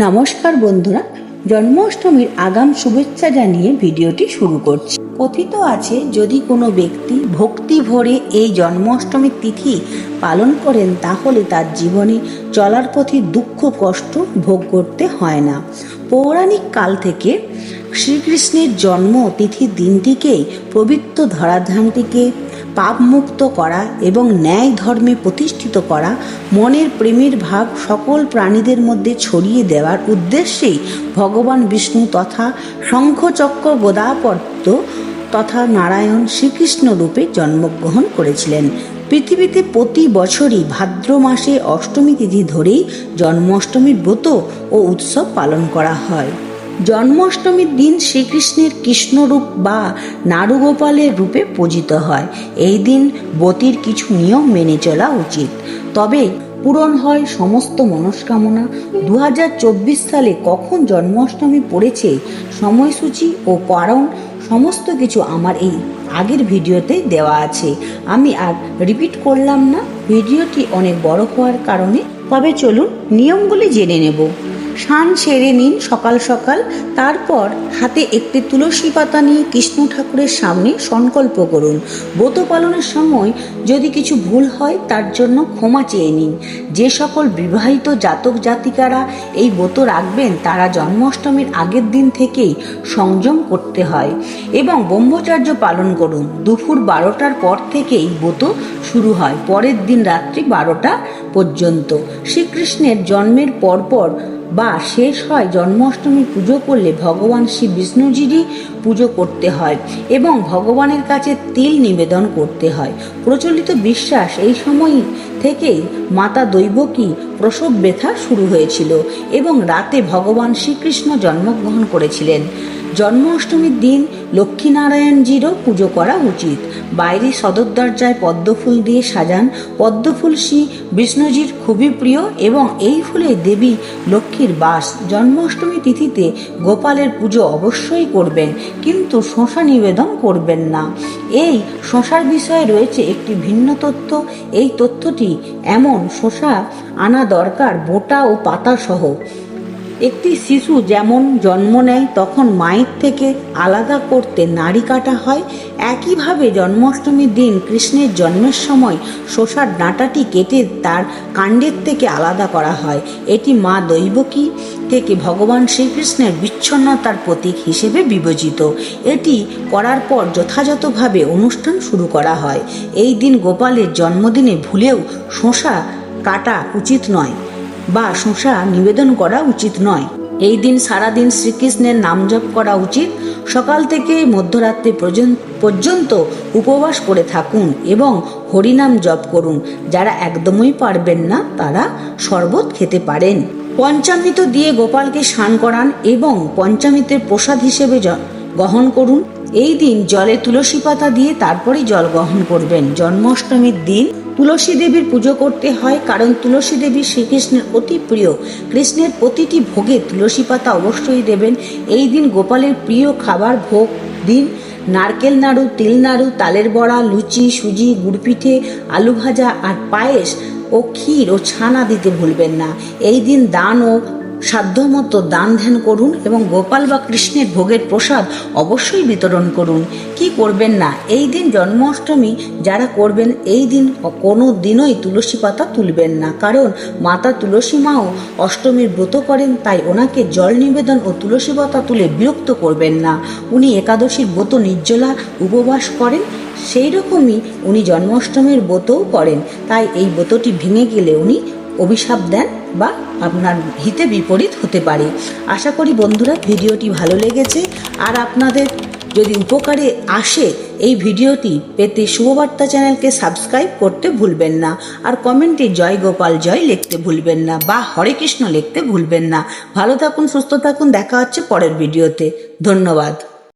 নমস্কার বন্ধুরা, জন্মাষ্টমীর আগাম শুভেচ্ছা জানিয়ে ভিডিওটি শুরু করছি। কথিত আছে, যদি কোনো ব্যক্তি ভক্তি ভরে এই জন্মাষ্টমীর তিথি পালন করেন, তাহলে তার জীবনে চলার পথে দুঃখ, কষ্ট ভোগ করতে হয় না। পৌরাণিক কাল থেকে শ্রীকৃষ্ণের জন্ম তিথির দিনটিকেই পবিত্র ধরাধামটিকে পাপমুক্ত করা এবং ন্যায় ধর্মে প্রতিষ্ঠিত করা মনের প্রেমের ভাব সকল প্রাণীদের মধ্যে ছড়িয়ে দেওয়ার উদ্দেশ্যেই ভগবান বিষ্ণু তথা শঙ্খচক্র গদাপদ্ম তথা নারায়ণ শ্রীকৃষ্ণ রূপে জন্মগ্রহণ করেছিলেন। পৃথিবীতে প্রতি বছরই ভাদ্র মাসে অষ্টমী তিথি ধরেই জন্মাষ্টমীর ব্রত ও উৎসব পালন করা হয়। জন্মাষ্টমীর দিন শ্রীকৃষ্ণের কৃষ্ণরূপ বা নারুগোপালের রূপে পূজিত হয়। এই দিন বতির কিছু নিয়ম মেনে চলা উচিত। তবে পূরণ হয় সমস্ত মনস্কামনা। দু হাজার চব্বিশ সালে কখন জন্মাষ্টমী পড়েছে সময়সূচি ও কারণ সমস্ত কিছু আমার এই আগের ভিডিওতে দেওয়া আছে। আমি আর রিপিট করলাম না। ভিডিওটি অনেক বড় হওয়ার কারণে। তবে চলুন নিয়মগুলি জেনে নেব। স্নান সেরে নিন সকাল সকাল। তারপর হাতে একটি তুলসী পাতা নিয়ে কৃষ্ণ ঠাকুরের সামনে সংকল্প করুন। ব্রত পালনের সময় যদি কিছু ভুল হয়, তার জন্য ক্ষমা চেয়ে নিন। যে সকল বিবাহিত জাতক জাতিকারা এই ব্রত রাখবেন, তারা জন্মাষ্টমীর আগের দিন থেকেই সংযম করতে হয় এবং ব্রহ্মচর্য পালন করুন। দুপুর বারোটার পর থেকেই ব্রত শুরু হয়, পরের দিন রাত্রি বারোটা পর্যন্ত। শ্রীকৃষ্ণের জন্মের পরপর বা শেষ হয় জন্মাষ্টমী পুজো করলে ভগবান শ্রী বিষ্ণুজিরই পুজো করতে হয় এবং ভগবানের কাছে তিল নিবেদন করতে হয়। প্রচলিত বিশ্বাস এই সময় থেকেই মাতা দৈবকী প্রসব ব্যথা শুরু হয়েছিল এবং রাতে ভগবান শ্রীকৃষ্ণ জন্মগ্রহণ করেছিলেন। জন্মাষ্টমীর দিন লক্ষ্মীনারায়ণজিরও পুজো করা উচিত। বাইরে সদর দরজায় পদ্মফুল দিয়ে সাজান। পদ্মফুল শ্রী বিষ্ণুজির খুবই প্রিয় এবং এই ফুলে দেবী লক্ষ্মীর বাস জন্মাষ্টমী তিথিতে গোপালের পুজো অবশ্যই করবেন, কিন্তু শশা নিবেদন করবেন না। এই শশার বিষয়ে রয়েছে একটি ভিন্ন তথ্য। এই তথ্যটি এমন শশা আনা দরকার, বোটা ও পাতা সহ। একটি শিশু যেমন জন্ম নেয়, তখন মায়ের থেকে আলাদা করতে নাড়ি কাটা হয়। একইভাবে জন্মাষ্টমীর দিন কৃষ্ণের জন্মের সময় শোষার ডাঁটাটি কেটে তার কাণ্ডের থেকে আলাদা করা হয়। এটি মা দৈবকী থেকে ভগবান শ্রীকৃষ্ণের বিচ্ছন্নতার প্রতীক হিসেবে বিবেচিত। এটি করার পর যথাযথভাবে অনুষ্ঠান শুরু করা হয়। এই দিন গোপালের জন্মদিনে ভুলেও শোষা কাটা উচিত নয়। বা শোষা নিবেদন করা উচিত নয়। এই দিন সারাদিন শ্রীকৃষ্ণের নাম জপ করা উচিত। সকাল থেকে মধ্যরাত্রি পর্যন্ত উপবাস করে থাকুন এবং হরিনাম জপ করুন। যারা একদমই পারবেন না, তারা শরবত খেতে পারেন। পঞ্চামৃত দিয়ে গোপালকে স্নান করান এবং পঞ্চামৃতের প্রসাদ হিসেবে গ্রহণ করুন। এই দিন জলে তুলসী পাতা দিয়ে তারপরেই জল গ্রহণ করবেন। জন্মাষ্টমীর দিন তুলসী দেবীর পুজো করতে হয়, কারণ তুলসী দেবী শ্রীকৃষ্ণের অতি প্রিয়। কৃষ্ণের প্রতিটি ভোগে তুলসী পাতা অবশ্যই দেবেন। এই দিন গোপালের প্রিয় খাবার ভোগ দিন। নারকেল নাড়ু, তিল নাড়ু, তালের বড়া, লুচি, সুজি, গুড়পিঠে, আলু ভাজা আর পায়েস ও ক্ষীর ও ছানা দিতে ভুলবেন না। এই দিন দান ও সাধ্যমতো দান ধ্যান করুন এবং গোপাল বা কৃষ্ণের ভোগের প্রসাদ অবশ্যই বিতরণ করুন। কি করবেন না? এই দিন জন্মাষ্টমী, যারা করবেন এই দিন কোনো দিনই তুলসী পাতা তুলবেন না। কারণ মাতা তুলসী মাও অষ্টমীর ব্রত করেন, তাই ওনাকে জল নিবেদন ও তুলসী পাতা তুলে বিরক্ত করবেন না। উনি একাদশীর ব্রত নির্জলা উপবাস করেন সেই রকমই উনি জন্মাষ্টমীর ব্রতও করেন। তাই এই ব্রতটি ভেঙে গেলে উনি অভিশাপ দেন বা আপনার হিতে বিপরীত হতে পারে। আশা করি বন্ধুরা ভিডিওটি ভালো লেগেছে। আর আপনাদের যদি উপকারে আসে এই ভিডিওটি পেতে শুভবার্তা চ্যানেলকে সাবস্ক্রাইব করতে ভুলবেন না। আর কমেন্টে জয় গোপাল, জয় লিখতে ভুলবেন না বা হরে কৃষ্ণ লিখতে ভুলবেন না। ভালো থাকুন, সুস্থ থাকুন। দেখা হচ্ছে পরের ভিডিওতে। ধন্যবাদ।